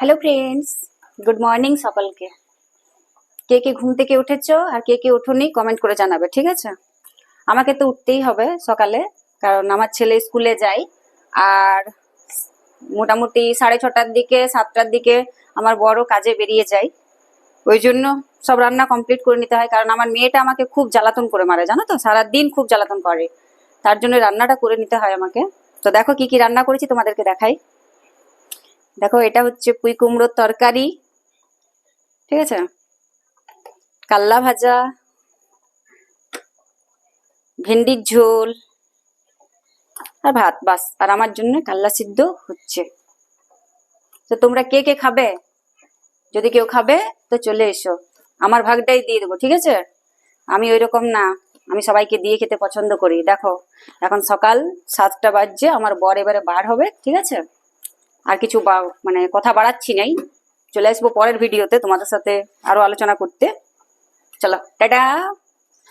Hello friends good morning সকলকে। কে কে ঘুম থেকে উঠেছো আর কে কে উঠোনি কমেন্ট করে জানাবে, ঠিক আছে? আমাকে তো উঠতেই হবে সকালে, কারণ আমার ছেলে স্কুলে যায়, আর মোটামুটি সাড়ে ছটার দিকে, সাতটার দিকে আমার বড় কাজে বেরিয়ে যায়। ওই জন্য সব রান্না কমপ্লিট করে নিতে হয়, কারণ আমার মেয়েটা আমাকে খুব জ্বালাতন করে মারে, জানো তো? সারাদিন খুব জ্বালাতন করে। তার জন্য রান্নাটা করে নিতে হয় আমাকে। তো দেখো কি কি রান্না করেছি তোমাদেরকে দেখাই। দেখো, এটা হচ্ছে পুঁই কুমড়োর তরকারি। ঠিক আছে? কাল্লা ভাজা, ভেন্ডির ঝোল, আর ভাত, বাস। আর আমার জন্য কাল্লা সিদ্ধ হচ্ছে। তো তোমরা কে কে খাবে? যদি কেউ খাবে, তো চলে এসো। আমার ভাগটাই দিয়ে দেবো, ঠিক আছে? আমি ওই রকম না। আমি সবাইকে দিয়ে খেতে পছন্দ করি। দেখো, এখন সকাল সাতটা বাজছে, আমার বর এবারে বার হবে, ঠিক আছে? আর কিছু মানে কথা বাড়াচ্ছি নাই। চলে আসব পরের ভিডিওতে তোমাদের সাথে আরও আলোচনা করতে। চলো, টাটা!